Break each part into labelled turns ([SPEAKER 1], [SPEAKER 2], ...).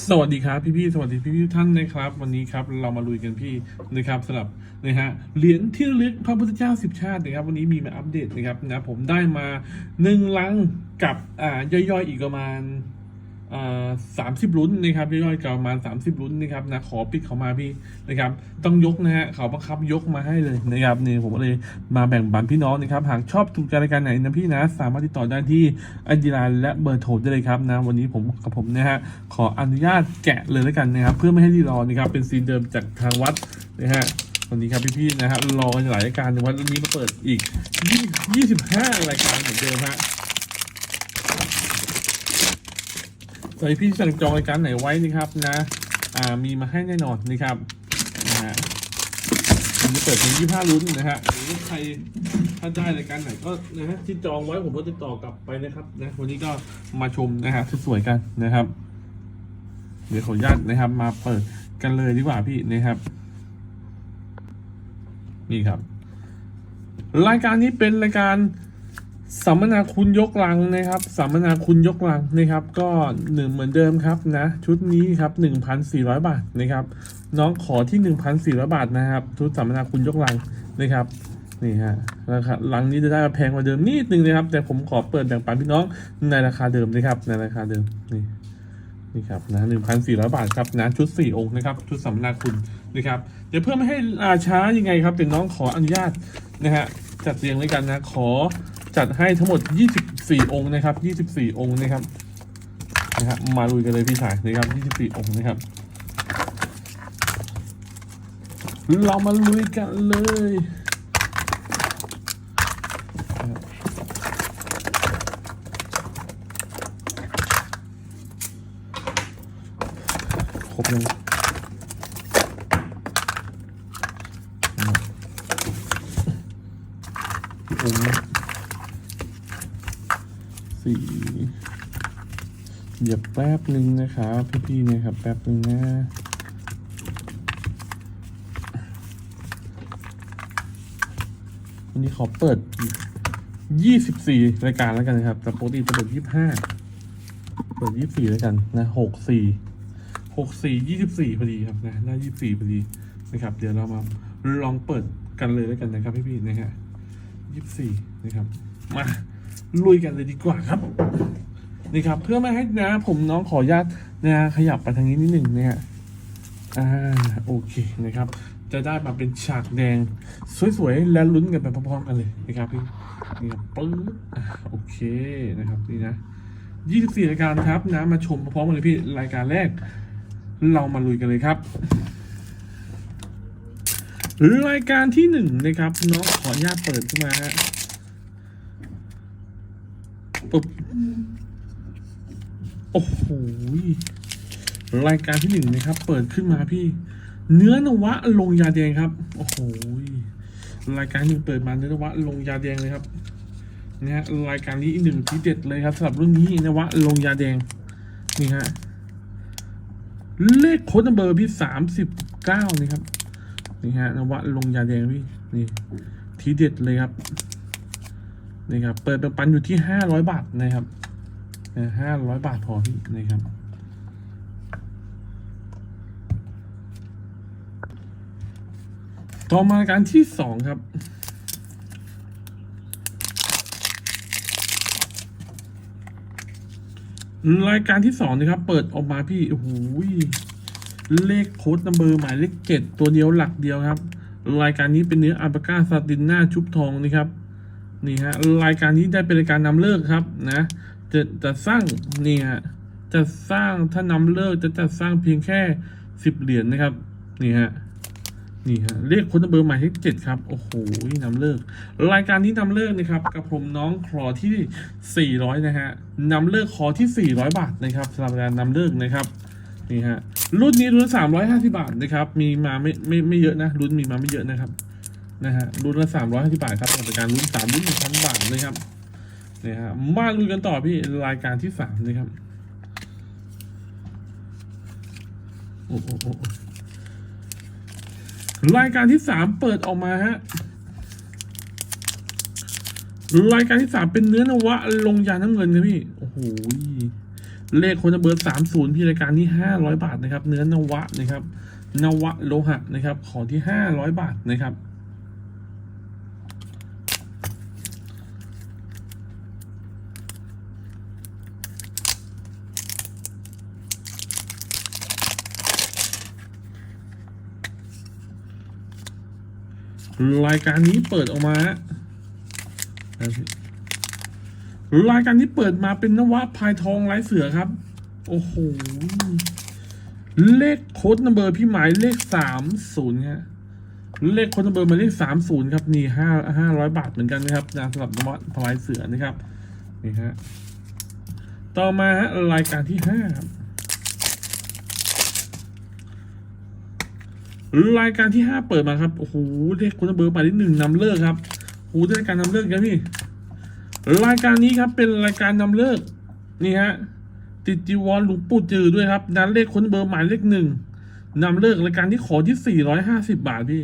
[SPEAKER 1] สวัสดีครับพี่ๆสวัสดีพี่ๆท่านนะครับ วันนี้ครับเรามาลุยกันพี่นะครับสำหรับนะฮะเหรียญที่ระลึกพระพุทธเจ้าสิบชาตินะครับ วันนี้มีมาอัปเดตนะครับนะผมได้มาหนึ่งลังกับอ่าย่อยๆอีกประมาณ สามสิบลุ้นนะครับย่อยๆกับประมาณสามสิบลุ้นนะครับนะขอปิดเขามาพี่นะครับ ต้องยกนะฮะเขาบังคับยกมาให้เลยนะครับนี่ผมก็เลยมาแบ่งปันพี่น้องนะครับ หากชอบถูกใจรายการไหนนะพี่นะ สามารถติดต่อได้ที่ไอดีไลน์และเบอร์โทรได้เลยครับนะ วันนี้ผมกับผมนะฮะขออนุญาตแกะเลยแล้วกันนะครับ เพื่อไม่ให้รีรอนะครับเป็นซีนเดิมจากทางวัดนะฮะวันนี้ครับพี่ๆนะฮะรอกันหลายรายการในวันนี้มาเปิดอีก 25 รายการเหมือนเดิมฮะ ใครพี่สั่งจองรายการไหนไว้นะครับนะอ่ามีมาให้แน่นอนนะครับนะฮะมีเปิดเป็นยี่ห้าลุ้นนะฮะหรือใครถ้าได้รายการไหนก็นะฮะที่จองไว้ผมก็ติดต่อกลับไปนะครับนะวันนี้ก็มาชมนะฮะสวยๆกันนะครับ เดี๋ยวขออนุญาตนะครับ มาเปิดกันเลยดีกว่าพี่นะครับ นี่ครับ รายการนี้เป็นรายการ สัมมนาคุณยกลังนะครับสัมมนาคุณยกลังนะครับ ก็หนึ่งเหมือนเดิมครับนะชุดนี้ครับหนึ่งพันสี่ร้อยบาทนะครับน้องขอที่หนึ่งพันสี่ร้อยบาทนะครับชุดสัมมนาคุณยกลังนะครับนี่ฮะราคาลังนี้จะได้แพงกว่าเดิมนิดนึงนะครับ แต่ผมขอเปิดแบ่งปันพี่น้องในราคาเดิมนะครับในราคาเดิมนี่นี่ครับนะหนึ่งพันสี่ร้อยบาทครับนะชุดสี่องค์นะครับชุดสัมมนาคุณนะครับเดี๋ยวเพื่อไม่ให้อาช้ายังไงครับเดี๋ยวน้องขออนุญาตนะฮะจัดเรียงด้วยกันนะขอ จัดให้ทั้งหมด 24 องค์นะครับ 24 องค์นะครับนะครับ มาลุยกันเลยพี่ชายนะครับ 24 องค์นะครับ เรามาลุยกันเลยครบเลยองค์สี่ เดี๋ยวแป๊บหนึ่งนะครับพี่ๆนะครับแป๊บหนึ่งนะวันนี้ขอเปิด 24 รายการแล้วกันนะครับ แต่ปกติจะเปิด 25 เปิด 24 แล้วกันนะ 64 64 24 พอดีครับนะได้24 พอดีนะครับ เดี๋ยวเรามาลองเปิดกันเลยแล้วกันนะครับพี่ๆนะฮะ24 นะครับ มาลุยกันเลยดีกว่าครับ นี่ครับ เพื่อไม่ให้นะ ผมน้องขออนุญาตนะขยับไปทางนี้นิดหนึ่งเนะฮะอ่าโอเคนะครับ จะได้มาเป็นฉากแดงสวยๆ และลุ้นกันไปพร้อมๆกันเลยนะครับพี่นี่ครับปึ๊บโอเคนะครับนี่นะ24รายการครับนะมาชมพร้อมกันเลยพี่รายการแรก เรามาลุยกันเลยครับรายการที่หนึ่งนะครับน้องขออนุญาตเปิดขึ้นมาฮะปึ๊บ โอ้โหรายการที่หนึ่งนะครับ เปิดขึ้นมาพี่ เนื้อนวะลงยาแดงครับ โอ้โหรายการหนึ่งเปิดมาเนื้อนวะลงยาแดงเลยครับนะฮะรายการนี้อีกหนึ่งที่เด็ดเลยครับสำหรับรุ่นนี้นวะลงยาแดงนี่ฮะเลขโค้ดเบอร์พี่สามสิบเก้านี่ครับนี่ฮะนวะลงยาแดงพี่นี่ ทีเด็ดเลยครับนี่ครับเปิดเป็นปันอยู่ที่ห้าร้อยบาทนะครับ ห้าร้อยบาทพอพี่นะครับต่อมารายการที่สองครับ รายการที่สองนะครับ เปิดออกมาพี่โอ้โหเลขโค้ดนัมเบอร์หมายเลขเจ็ดตัวเดียวหลักเดียวครับ รายการนี้เป็นเนื้ออัลปาก้าซาตินหน้าชุบทองนะครับนี่ฮะรายการนี้ได้เป็นรายการนำเลิกครับนะ จะจะสร้างนี่ฮะจะสร้างถ้านำเลิกจะจะสร้างเพียงแค่สิบเหรียญนะครับ นี่ฮะนี่ฮะเลขคนเบอร์ใหมายเลขเจ็ดครับ โอ้โหนำเลิก รายการนี้นำเลิกนะครับกับผมน้องคลอที่400นะฮะนำเลิกคอที่400บาทนะครับสำหรับการนำเลิกนะครับนี่ฮะรุ่นนี้รุ่น350บาทนะครับ มีมาไม่ไม่ไม่เยอะนะรุ่นมีมาไม่เยอะนะครับนะฮะรุ่นละ350บาทครับสำหรับการรุ่น3รุ่น1,000บาทนะครับ นี่ฮะมาลุยกันต่อพี่รายการที่3นะครับโอ้โหรายการที่สามเปิดออกมาฮะรายการที่สามเป็นเนื้อนวะ ลงยาน้ำเงินครับพี่ โอ้โห เลขคนัมเบอร์สามศูนย์พี่รายการที่ห้าร้อยบาทนะครับ เนื้อนวะนะครับ นวะโลหะนะครับ ขอที่ห้าร้อยบาทนะครับ รายการนี้เปิดออกมา รายการที่เปิดมาเป็นนวะพายทองลายเสือครับ โอ้โห เลขโค้ดนัมเบอร์พี่หมายเลขสามศูนย์ฮะเลขโค้ดนัมเบอร์มาเลขสามศูนย์ครับนี่ห้าห้าร้อยบาทเหมือนกันนะครับนะสำหรับนวะพายเสือนะครับ นี่ฮะ ต่อมาฮะรายการที่ห้าครับ รายการที่ห้าเปิดมาครับ โอ้โหเลขคนเบอร์หมายเลขหนึ่งนำเลิกครับโอ้โหได้รายการนำเลิกครับพี่ รายการนี้ครับเป็นรายการนำเลิก นี่ฮะ ติดจีวรหลวงปู่จือด้วยครับนั้นเลขคนเบอร์หมายเลขหนึ่งนำเลิกรายการที่ขอที่สี่ร้อยห้าสิบาทพี่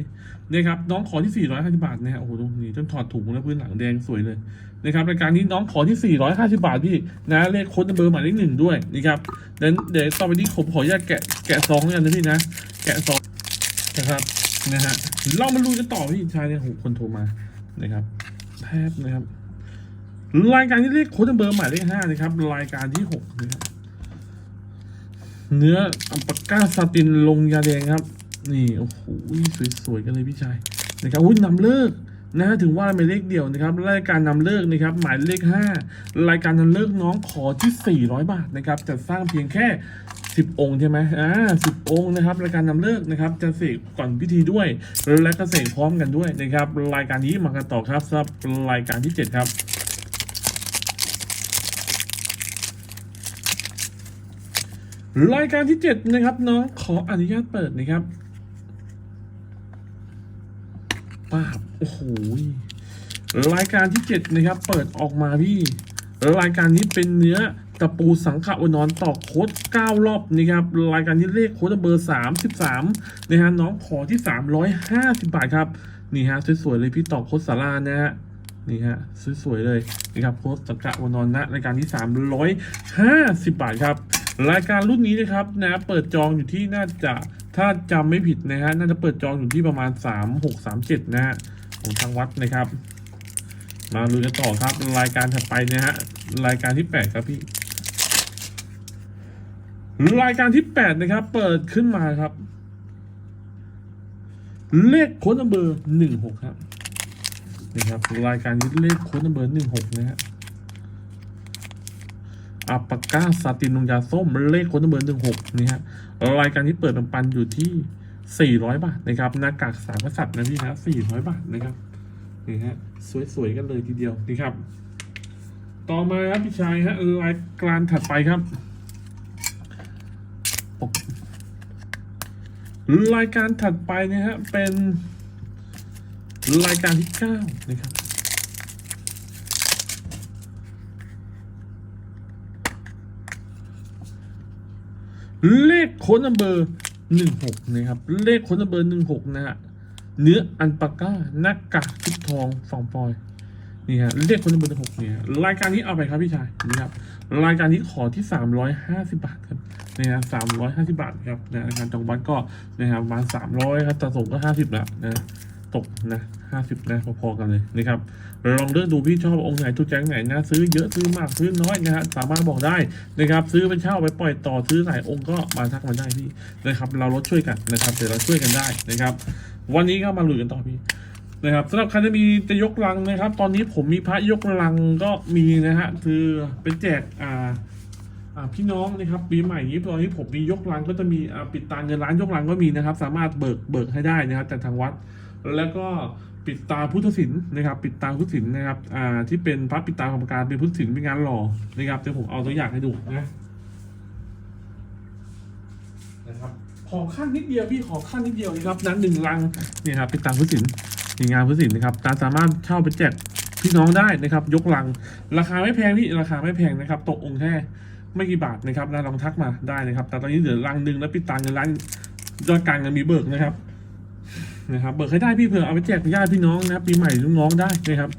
[SPEAKER 1] นะครับน้องขอที่สี่ร้อยห้าสิบาทนะฮะโอ้โหตรงนี้จนถอดถุงแล้วพื้นหลังแดงสวยเลยนะครับรายการนี้น้องขอที่สี่ร้อยห้าสิบาทพี่นะเลขคนเบอร์หมายเลขหนึ่งด้วยนะครับเดี๋ยวเดี๋ยวต่อไปนี้ผมขออนุญาตแกะแกะซองกันนะพี่นะ แกะซอง นะครับนะฮะเรามาดูกันต่อพี่ชายเนี่ยโหคนโทรมานะครับแทย์นะครับ รายการที่เลขโค้ดเบอร์หมายเลขห้านะครับ รายการที่หกนะครับเนื้ออัลปาก้าซาตินลงยาแดงครับ นี่โอ้โหสวยๆกันเลยพี่ชายนะครับอุ้ยนำเลิกนะฮะถึงว่าหมายเลขเดียวนะครับ รายการนำเลิกนะครับ หมายเลขห้ารายการนำเลิกน้องขอที่สี่ร้อยบาทนะครับจะสร้างเพียงแค่ สิบองค์ใช่ไหมอ่าสิบองค์นะครับรายการนำเลิกนะครับจะเสกก่อนพิธีด้วยและก็เสกพร้อมกันด้วยนะครับ รายการนี้มากันต่อครับสำหรับรายการที่เจ็ดครับรายการที่เจ็ดนะครับน้องขออนุญาตเปิดนะครับป้าบโอ้โหรายการที่เจ็ดนะครับ เปิดออกมาพี่รายการนี้เป็นเนื้อ ตะปูสังขะวนอนต่อโค้ด9 รอบนะครับรายการนี้เลขโค้ดเบอร์ 33นะฮะน้องขอที่ 350 บาทครับนี่ฮะสวยๆเลยพี่ต่อโค้ดสารานะฮะนี่ฮะสวยๆเลยนะครับโค้ดสังขะวนอนนะรายการที่ 350 บาทครับรายการรุ่นนี้นะครับนะเปิดจองอยู่ที่น่าจะถ้าจำไม่ผิดนะฮะน่าจะเปิดจองอยู่ที่ประมาณ 3637 นะฮะของทางวัดนะครับ มาลุยกันต่อครับ รายการถัดไปนะฮะรายการที่แปดครับพี่ รายการที่แปดนะครับ เปิดขึ้นมาครับ เลขโค้ดนัมเบอร์หนึ่งหกครับนะครับรายการนี้เลขโค้ดนัมเบอร์หนึ่งหกนะฮะอัปปาก้าซาตินนงยาส้มเลขโค้ดนัมเบอร์หนึ่งหกนี่ฮะรายการนี้เปิดปันปันอยู่ที่สี่ร้อยบาทนะครับหน้ากากสามกษัตริย์นะพี่นะสี่ร้อยบาทนะครับนี่ฮะสวยๆกันเลยทีเดียวนี่ครับ ต่อมาครับพี่ชายฮะรายการถัดไปครับปก รายการถัดไปนะฮะเป็นรายการที่เก้านะครับเลขค้นเบอร์หนึ่งหกนะครับ เลขค้นเบอร์หนึ่งหกนะฮะเนื้ออันปาก้าหน้ากากชุดทองสองปอยนี่ฮะเลขคนเบอร์หกเนี่ยรายการนี้เอาไปครับพี่ชายนี่ครับ รายการนี้ขอที่สามร้อยห้าสิบาทครับนี่นะสามร้อยห้าสิบาทครับนะรายการจองบัตรก็นะครับประมาณสามร้อยครับแต่ส่งก็ห้าสิบละนะตกนะห้าสิบนะพอๆกันเลยนะครับลองเลือกดูพี่ชอบองค์ไหนทุกแจ้งไหนนะซื้อเยอะซื้อมากซื้อน้อยนะฮะสามารถบอกได้นะครับ ซื้อไปเช่าไปปล่อยต่อซื้อหลายองค์ก็มาทักมาได้พี่นะครับ เราลดช่วยกันนะครับเดี๋ยวเราช่วยกันได้นะครับ วันนี้ก็มาลุยกันต่อพี่ นะครับสำหรับใครที่มีจะยกลังนะครับ ตอนนี้ผมมีพระยกลังก็มีนะฮะคือเป็นแจกอ่าพี่น้องนะครับปีใหม่นี้ตอนนี้ผมมียกลังก็จะมีปิดตาเงินล้านยกลังก็มีนะครับ สามารถเบิกเบิกให้ได้นะครับจากทางวัด แล้วก็ปิดตาพุทธศิลป์นะครับ ปิดตาพุทธศิลป์นะครับอ่าที่เป็นพระปิดตากรรมการเป็นพุทธศิลป์เป็นงานหล่อนะครับเดี๋ยวผมเอาตัวอย่างให้ดูนะนะครับขอขั้นนิดเดียวพี่ขอขั้นนิดเดียวนะครับนั้นหนึ่งลังเนี่ยครับป็นตาพุทธศิลป์ ในงานพุทธศิลป์นะครับตาสามารถเช่าไปแจกพี่น้องได้นะครับ ยกลัง ราคาไม่แพงพี่ราคาไม่แพงนะครับตกองค์แค่ไม่กี่บาทนะครับแล้วลองทักมาได้นะครับ แต่ตอนนี้เหลือลังหนึ่งแล้วปิดตาเงินร้านยอดการเงินมีเบิกนะครับนะครับ เบิกให้ได้พี่เผื่อเอาไปแจกญาติพี่น้องนะครับปีใหม่ลูกน้องได้นะครับ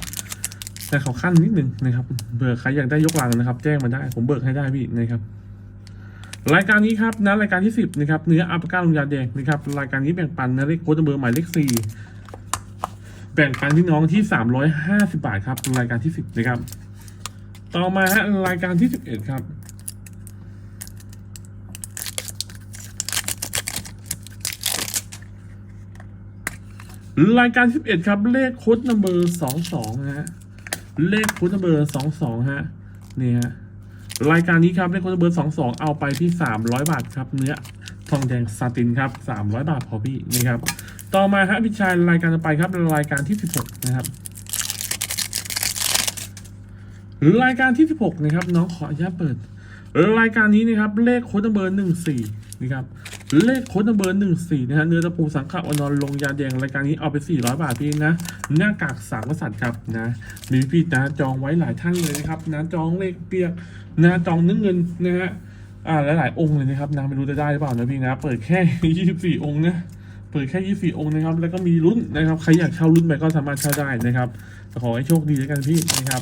[SPEAKER 1] แต่ขอขั้นนิดหนึ่งนะครับเผื่อใครอยากได้ยกลังนะครับ แจ้งมาได้ ผมเบิกให้ได้พี่นะครับรายการนี้ครับนะรายการที่สิบนะครับเนื้ออัปก้าลงยาแดงนะครับรายการนี้แบ่งปันนะเลขโค้ดเบอร์หมายเลขสี่ แบ่งปันพี่น้องที่สามร้อยห้าสิบาทครับ รายการที่สิบนะครับ ต่อมาฮะรายการที่สิบเอ็ดครับรายการ 11 ครับ เลขโค้ดนัมเบอร์22ฮะเลขโค้ดนัมเบอร์22ฮะนี่ฮะรายการนี้ครับเลขโค้ดนัมเบอร์22 เอาไปที่ 300 บาทครับ เนื้อทองแดงซาตินครับ 300 บาทพอพี่นี่ครับ ต่อมาฮะพี่ชายรายการต่อไปครับรายการที่ 16 นะครับรายการที่ 16 นะครับ น้องขออนุญาตเปิด รายการนี้นะครับ เลขโค้ดนัมเบอร์14นะครับเลขโค้ดนัมเบอร์14นะฮะเนื้อตะปูสังขะอนอนลงยาแดงรายการนี้เอาไป 400 บาทพี่นะหน้ากากสามกษัตริย์ครับนะมีพี่นะจองไว้หลายท่านเลยนะครับนะจองเลขเปียกนะจองเนื้อเงินนะฮะอ่าหลายๆองค์เลยนะครับนะไม่รู้จะได้หรือเปล่านะพี่นะเปิดแค่ 24 องค์นะ เปิดแค่24องค์นะครับ แล้วก็มีลุ้นนะครับ ใครอยากเช่าลุ้นไปก็สามารถเช่าได้นะครับขอให้โชคดีแล้วกันพี่นะครับ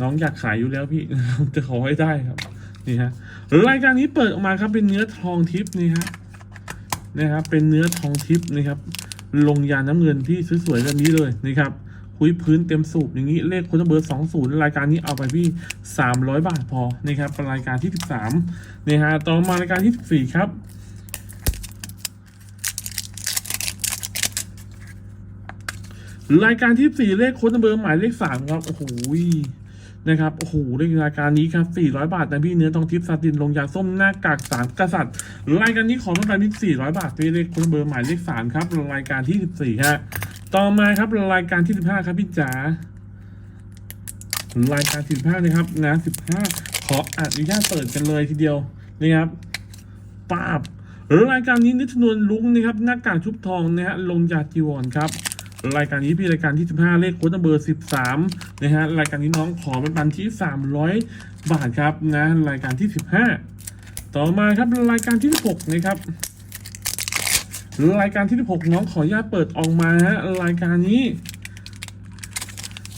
[SPEAKER 1] น้องอยากขายอยู่แล้วพี่จะขอให้ได้ครับนี่ฮะรายการนี้เปิดออกมาครับเป็นเนื้อทองทิพย์นี่ฮะนะครับ เป็นเนื้อทองทิพย์นะครับ ลงยาน้ำเงินที่สวยๆแบบนี้เลยนะครับคุยพื้นเต็มสูบอย่างนี้เลขคนเบอร์สองศูนย์รายการนี้เอาไปพี่สามร้อยบาทพอนะครับเป็นรายการที่สิบสามนี่ฮะต่อมารายการที่สิบสี่ครับ รายการที่สี่เลขโค้ดเบอร์หมายเลขสามครับ โอ้โหนะครับโอ้โหเลขรายการนี้ครับสี่ร้อยบาทนะพี่เนื้อทองทิพย์ซาตินลงยาส้มหน้ากากสามกษัตริย์รายการนี้ของรางวัลที่สี่ร้อยบาทพี่เลขค้ดเบอร์หมายเลขสามครับรายการที่สิบสี่ฮะต่อมาครับรายการที่สิบห้าครับพี่จ๋ารายการที่สิบห้านะครับนะสิบห้าขออนุญาตเปิดกันเลยทีเดียวนะครับปาบรายการนี้นิทนวลลุงนะครับหน้ากากชุบทองนะฮะลงยาจีวรครับ รายการนี้พี่รายการที่ 15 เลขโค้ดเบอร์ 13 นะฮะ รายการนี้น้องขอเป็นปันที่ 300 บาทครับนะรายการที่ 15 ต่อมาครับรายการที่ 16 นะครับ รายการที่ 16 น้องขออนุญาตเปิดออกมาฮะรายการนี้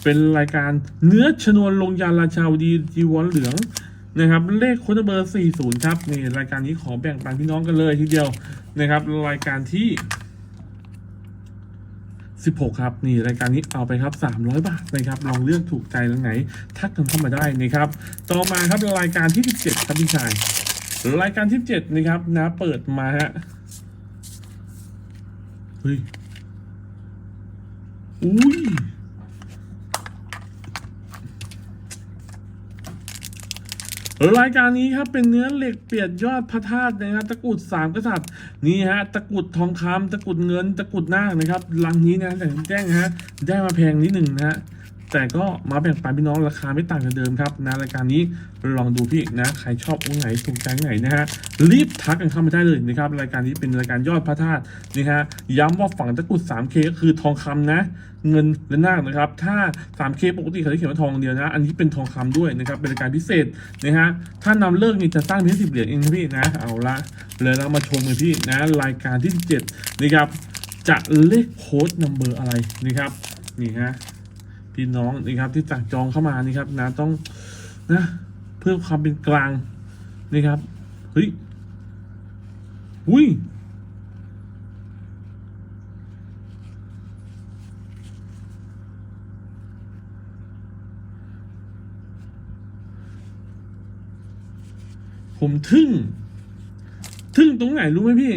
[SPEAKER 1] เป็นรายการเนื้อชนวนลงยาราชาวดีจีวรเหลืองนะครับเลขโค้ดเบอร์ 40 ครับนี่รายการนี้ขอแบ่งปันพี่น้องกันเลยทีเดียวนะครับ รายการที่ 16 ครับ นี่รายการนี้เอาไปครับ 300 บาทนะครับลองเลือกถูกใจตรงไหน ทักกันเข้ามาได้นะครับ ต่อมาครับรายการที่ 17 ครับพี่ชาย รายการที่ 7 นะครับนะเปิดมาฮะเฮ้ยอุ้ย รายการนี้ครับเป็นเนื้อเหล็กเปียดยอดพระธาตุนะครับตะกุดสามกษัตริย์นี่ฮะตะกุดทองคำตะกุดเงินตะกุดนาคนะครับลังนี้นะแต่แจ้งฮะได้มาแพงนิดหนึ่งนะฮะ แต่ก็มาแบ่งปันพี่น้องราคาไม่ต่างกันเดิมครับนะรายการนี้ลองดูพี่นะใครชอบองค์ไหนถูกใจไหนนะฮะรีบทักกันเข้ามาได้เลยนะครับรายการนี้เป็นรายการยอดพระธาตุนี่ฮะย้ำว่าฝั่งตะกุด 3K ก็คือทองคำนะ เงินและนาคนะครับ ถ้า 3K ปกติเขาจะเขียนว่าทองเดียวนะ อันนี้เป็นทองคำด้วยนะครับเป็นรายการพิเศษนะฮะถ้านำเลิกนี่จะสร้างเพียงสิบเหรียญเองพี่นะเอาละเลยเรามาชมกันพี่นะรายการที่7นะครับจะเลขโค้ดนัมเบอร์อะไรนะครับนี่ฮะ พี่น้องนะครับที่สั่งจองเข้ามานี่ครับนะต้องนะเพื่อความเป็นกลางนะครับเฮ้ยอุ้ยผมทึ่ง ทึ่งตรงไหนรู้ไหมพี่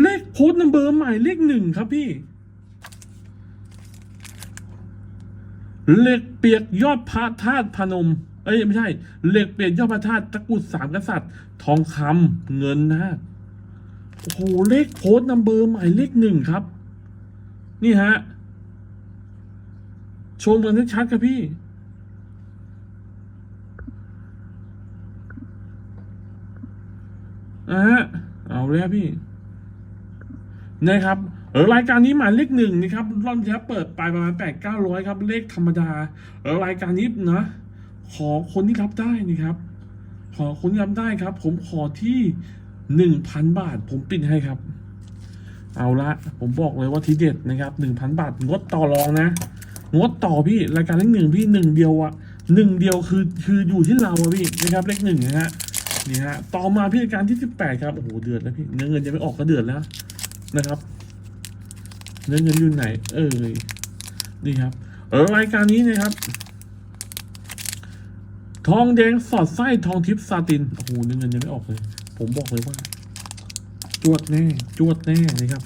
[SPEAKER 1] เลขโค้ดนัมเบอร์หมายเลขหนึ่งครับพี่ เหล็กเปียกยอดพระธาตุพนม เอ้ยไม่ใช่ เหล็กเปียกยอดพระธาตุตะกุดสามกษัตริย์ ทองคำเงินนะโอ้โหเลขโค้ดนัมเบอร์หมายเลขหนึ่งครับ นี่ฮะชมกันให้ชัดครับพี่อะฮะเอาเลยครับพี่ นะครับเออรายการนี้หมายเลขหนึ่งนะครับรอบที่แล้วเปิดไปประมาณแปดเก้าร้อยครับ เลขธรรมดาเออรายการนี้นะขอคนที่รับได้นะครับ ขอคนที่รับได้ครับ ผมขอที่หนึ่งพันบาท ผมปิดให้ครับ เอาละผมบอกเลยว่าทีเด็ดนะครับหนึ่งพันบาทงดต่อรองนะงดต่อพี่รายการเลขหนึ่งพี่หนึ่งเดียวอะหนึ่งเดียวคือคืออยู่ที่เราอะพี่นะครับเลขหนึ่งนะฮะนี่ฮะต่อมาพี่รายการที่สิบแปดครับโอ้โหเดือดแล้วพี่เนื้อเงินยังไม่ออกก็เดือดแล้ว นะครับเนื้อเงินอยู่ไหน เอ้ยนี่ครับเออรายการนี้นะครับ ทองแดงสอดไส้ทองทิพย์ซาตินโอ้โหเนื้อเงินยังไม่ออกเลย ผมบอกเลยว่า จวดแน่ จวดแน่นะครับ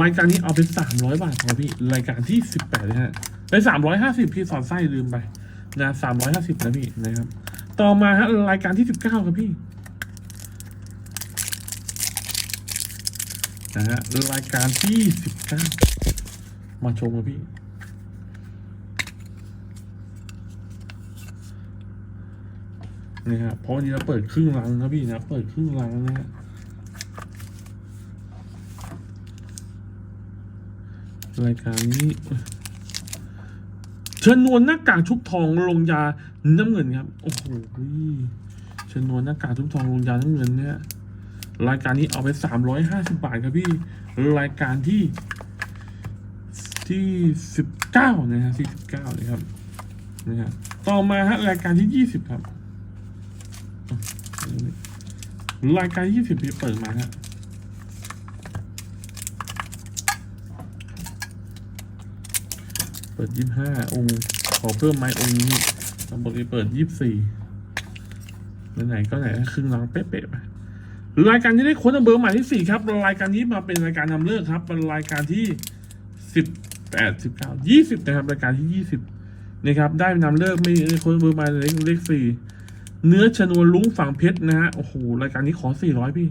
[SPEAKER 1] รายการนี้เอาเป็นสามร้อยบาทครับพี่รายการที่สิบแปดนะฮะไปสามร้อยห้าสิบพี่สอดไส้ลืมไปนะสามร้อยห้าสิบนะพี่นะครับ ต่อมาฮะรายการที่สิบเก้าครับพี่ นะฮะรายการที่สิบเก้ามาชมครับพี่ นี่ฮะเพราะวันนี้เราเปิดครึ่งลังนะพี่นะ เปิดครึ่งลังนะฮะรายการนี้เชนวลหน้ากากชุบทองลงยาน้ำเงินครับ โอ้โหเชนวลหน้ากากชุบทองลงยาน้ำเงินเนี่ย รายการนี้เอาไปสามร้อยห้าสิบบาทครับพี่ รายการที่ที่สิบเก้านะฮะที่สิบเก้าเลยครับนะฮะต่อมาฮะรายการที่ยี่สิบครับ รายการยี่สิบที่เปิดมาฮะเปิดยี่ห้าองค์ ขอเพิ่มไม้องค์นี้ตำบลนี้เปิดยี่สี่ไหนๆก็ไหนครึ่งหลังเป๊ะๆไป รายการที่ได้ค้ดเบอร์หมายที่สี่ครับรายการนี้มาเป็นรายการนำเลิกครับเป็นรายการที่สิบแปดสิบเก้ายี่สิบนะครับรายการที่ยี่สิบนะครับได้นำเลิกไม่ได้ค้ดเบอร์หมายเลขสี่เนื้อชนวนลุ้งฝั่งเพชรนะฮะโอ้โหรายการนี้ขอสี่ร้อยพี่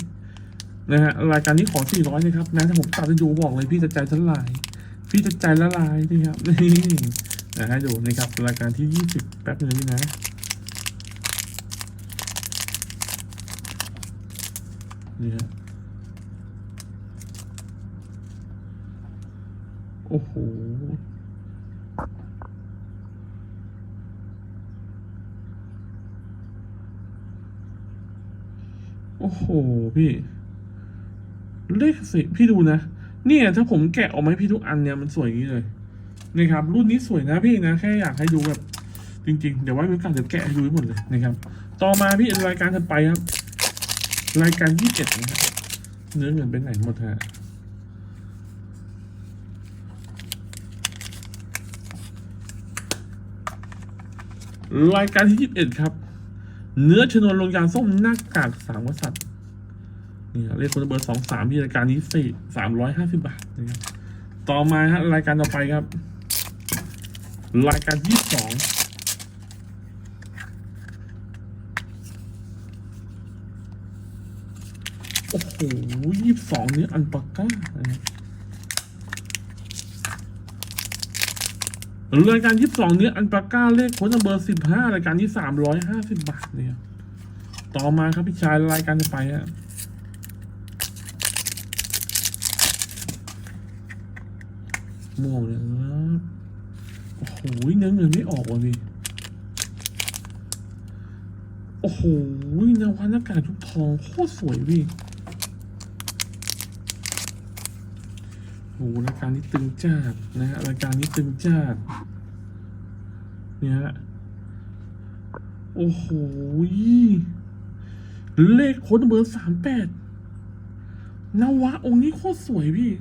[SPEAKER 1] นะฮะรายการนี้ขอสี่ร้อยนะครับนะถ้าผมตัดจะดูบอกเลยพี่จะใจสลาย พี่จะใจละลายนี่ครับนี่นะให้ดูนะครับรายการที่ยี่สิบแป๊บนึงนี่นะ นี่ฮะโอ้โหโอ้โห พี่ เลขสิพี่ดูนะ เนี่ย ถ้าผมแกะออกมาให้พี่ทุกอันเนี่ย มันสวยอย่างนี้เลยนะครับ รุ่นนี้สวยนะพี่นะ แค่อยากให้ดูแบบ จริง ๆ เดี๋ยวไว้มีโอกาสเดี๋ยวแกะให้ดูให้หมดเลยนะครับ ต่อมาพี่รายการถัดไปครับ รายการยี่เอ็ดนะฮะเนื้อเงินไปไหนหมดฮะรายการที่ยี่สิบเอ็ดครับ เนื้อชนวนลงยาส้มหน้ากากสามกษัตริย์นี่ครับเลขคนเบอร์สองสามที่รายการนี้สี่สามร้อยห้าสิบบาทนะครับต่อมาฮะรายการต่อไปครับ รายการที่สอง โอ้โหยี่สองนี้อันปากก้านะครับรายการยี่สองนี้อันปากก้าเลขคนเบอร์สิบห้ารายการนี้สามร้อยห้าสิบบาทเนี่ย ต่อมาครับพี่ชายรายการต่อไปฮะม่วงเลยครับโอ้โหเนื้อเงินไม่ออกว่ะพี่โอ้โหนวัตกรรมทุกทองโคตรสวยพี่ โอ้โหรายการนี้ตึงจ้าดนะฮะรายการนี้ตึงจ้าดเนี่ยฮะโอ้โหเลขโค้ดเบอร์สามแปดนวะ องค์นี้โคตรสวยพี่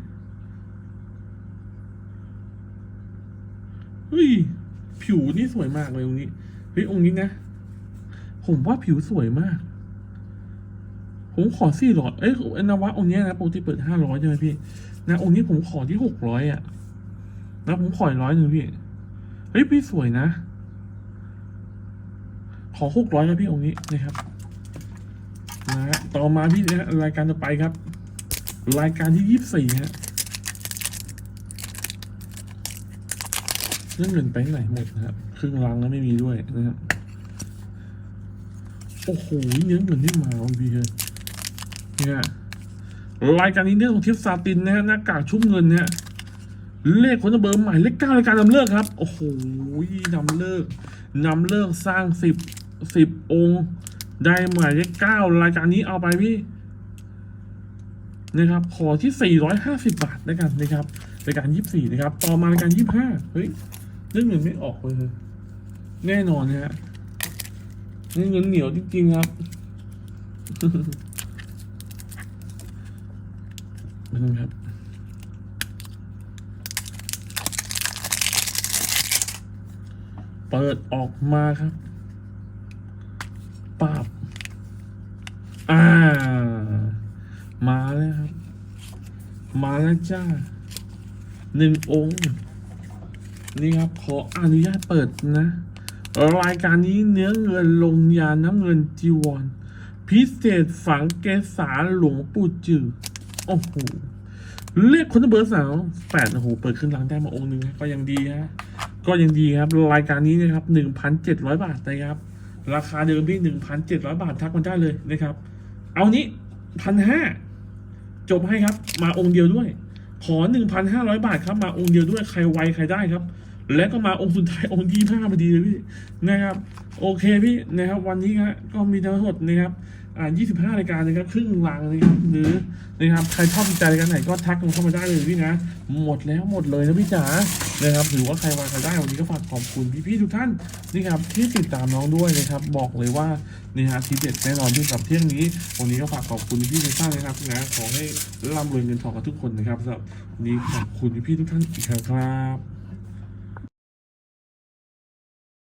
[SPEAKER 1] เฮ้ยผิวนี่สวยมากเลยองค์นี้เฮ้ยองค์นี้นะ ผมว่าผิวสวยมาก ผมขอสี่ร้อยเอ้ยนวะองค์นี้นะปกติเปิดห้าร้อยใช่ไหมพี่ นะองค์นี้ผมขอที่หกร้อยอะนะผมขอร้อยหนึ่งพี่ เฮ้ยพี่สวยนะ ขอหกร้อยนะพี่องค์นี้นะครับนะต่อมาพี่นะรายการต่อไปครับ รายการที่ยี่สิบสี่ฮะเรื่องเงินไปไหนหมดนะครับครึ่งรังแล้วไม่มีด้วยนะครับโอ้โหเนื้อเงินที่มาพี่เลย เนี่ยรายการนี้เรื่องของทิปซาตินนะฮะหน้ากากชุบเงินเนี่ยเลขคนเบอร์ใหม่เลขเก้ารายการนำเลิกครับ โอ้โหนำเลิกนำเลิกสร้างสิบสิบองค์ได้หมายเลขเก้ารายการนี้เอาไปพี่นะครับ ขอที่ 450 บาทด้วยกันนะครับรายการ 24 นะครับ ต่อมารายการ 25 เฮ้ยเรื่องเงินไม่ออกเลยแน่นอนนะฮะนี่เงินเหนียวจริงๆครับ ไม่ต้องครับเปิดออกมาครับปาบอ่า มาแล้วครับ มาแล้วจ้าหนึ่งองค์ นี่ครับ ขออนุญาตเปิดนะ รายการนี้เนื้อเงินลงยาน้ำเงินจีวร พิเศษฝังเกสาหลวงปู่จือ โอ้โหเลขคนเบอร์สาวแปดโอ้โหเปิดขึ้นหลังได้มาองค์หนึ่งครับก็ยังดีฮะก็ยังดีครับรายการนี้นะครับหนึ่งพันเจ็ดร้อยบาทนะครับ ราคาเดิมที่หนึ่งพันเจ็ดร้อยบาททักมันได้เลยนะครับ เอานี้พันห้าจบให้ครับ มาองค์เดียวด้วย ขอหนึ่งพันห้าร้อยบาทครับ มาองค์เดียวด้วยใครไวใครได้ครับ และก็มาองค์สุดท้ายองค์ยี่ห้าพอดีเลยพี่นะครับ โอเคพี่นะครับ วันนี้ครับก็มีทั้งหมดนะครับ อ่า25รายการนะครับครึ่งลังนะครับหรือนะครับใครชอบใจรายการไหนก็ทักกันเข้ามาได้เลยพี่นะหมดแล้วหมดเลยนะพี่จ๋านะครับถือว่าใครวางใครได้วันนี้ก็ฝากขอบคุณพี่ๆทุกท่านนะครับที่ติดตามน้องด้วยนะครับบอกเลยว่านี่ฮะทีเด็ดแน่นอนที่กับเที่ยงนี้ วันนี้ก็ฝากขอบคุณพี่ๆทุกท่านนะครับนะขอให้ร่ำรวยเงินทองกับทุกคนนะครับสำหรับวันนี้ขอบคุณพี่ๆทุกท่านอีกครั้งครับ